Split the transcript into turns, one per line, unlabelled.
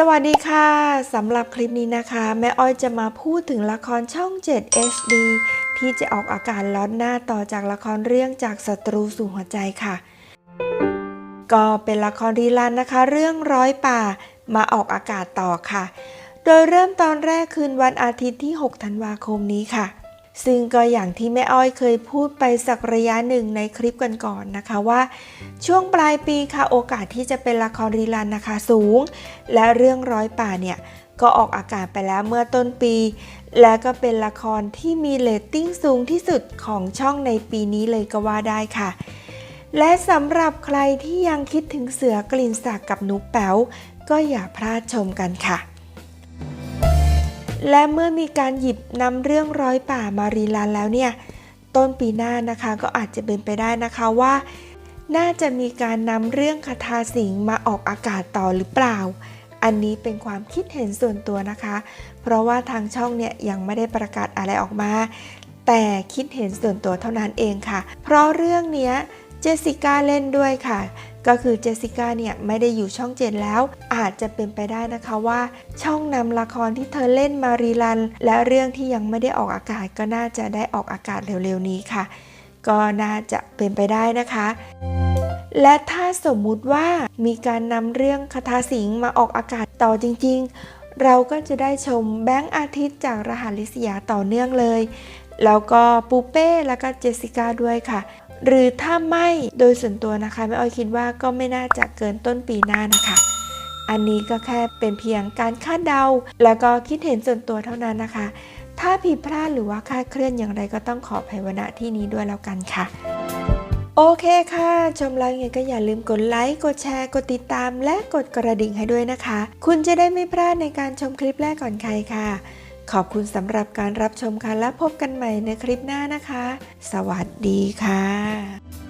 สวัสดีค่ะ สำหรับคลิปนี้นะคะ แม่อ้อยจะมาพูดถึงละครช่อง 7 HD ที่จะออกอากาศล็อตหน้าต่อจากละครเรื่องจากศัตรูสู่หัวใจค่ะ ก็เป็นละครรีลันนะคะ เรื่องร้อยป่ามาออกอากาศต่อค่ะ โดยเริ่มตอนแรกคืนวันอาทิตย์ที่ 6 ธันวาคมนี้ค่ะ ซึ่งก็อย่างที่แม่อ้อยเคยพูดไปสักระยะหนึ่งในคลิปกันก่อนนะคะว่า ช่วงปลายปีค่ะโอกาสที่จะเป็นละครรีลันนะคะสูง และเรื่องร้อยป่าเนี่ยก็ออกอากาศไปแล้วเมื่อต้นปี และก็เป็นละครที่มีเรตติ้งสูงที่สุดของช่องในปีนี้เลยก็ว่าได้ค่ะ และสำหรับใครที่ยังคิดถึงเสือกลิ่นศักกับนุกแป๋วก็อย่าพลาดชมกันค่ะ และเมื่อมีการหยิบนำเรื่องร้อยป่ามารีลันแล้วเนี่ย ต้นปีหน้านะคะก็อาจจะเป็นไปได้นะคะว่า น่าจะมีการนำเรื่องคาถาสิงมาออกอากาศต่อหรือเปล่า อันนี้เป็นความคิดเห็นส่วนตัวนะคะ เพราะว่าทางช่องเนี่ยยังไม่ได้ประกาศอะไรออกมา แต่คิดเห็นส่วนตัวเท่านั้นเองค่ะ เพราะเรื่องนี้เจสสิก้าเล่นด้วยค่ะ ก็คือเจสสิก้าเนี่ยไม่ได้อยู่ช่องเจ็ดแล้ว อาจจะเป็นไปได้นะคะว่า ช่องนำละครที่เธอเล่นมารีลัน และเรื่องที่ยังไม่ได้ออกอากาศก็น่าจะได้ออกอากาศเร็วๆนี้ค่ะ ก็น่าจะเป็นไปได้นะคะและถ้าสมมุติว่ามีการนำเรื่องคาถาสิงมาออกอากาศต่อจริงๆ เราก็จะได้ชมแบงค์อาทิตย์จากรหัสลิศยาต่อเนื่องเลย แล้วก็ปูเป้แล้วก็เจสสิก้าด้วยค่ะ หรือถ้าไม่โดยส่วนตัวนะคะแม่อ้อยคิดว่าก็ไม่น่าจะเกินต้นปีหน้านะคะ อันนี้ก็แค่เป็นเพียงการคาดเดา แล้วก็คิดเห็นส่วนตัวเท่านั้นนะคะ ถ้าผิดพลาดหรือว่าคาดเคลื่อนอย่างไรก็ต้องขอภัยวณที่นี้ด้วยแล้วกันค่ะโอเคค่ะ ชมแล้วยังไงก็อย่าลืมกดไลค์ กดแชร์ กดติดตาม และกดกระดิ่งให้ด้วยนะคะ คุณจะได้ไม่พลาดในการชมคลิปแรกก่อนใครค่ะ ขอบคุณสำหรับการรับชมค่ะและพบกันใหม่ในคลิปหน้านะคะ สวัสดีค่ะ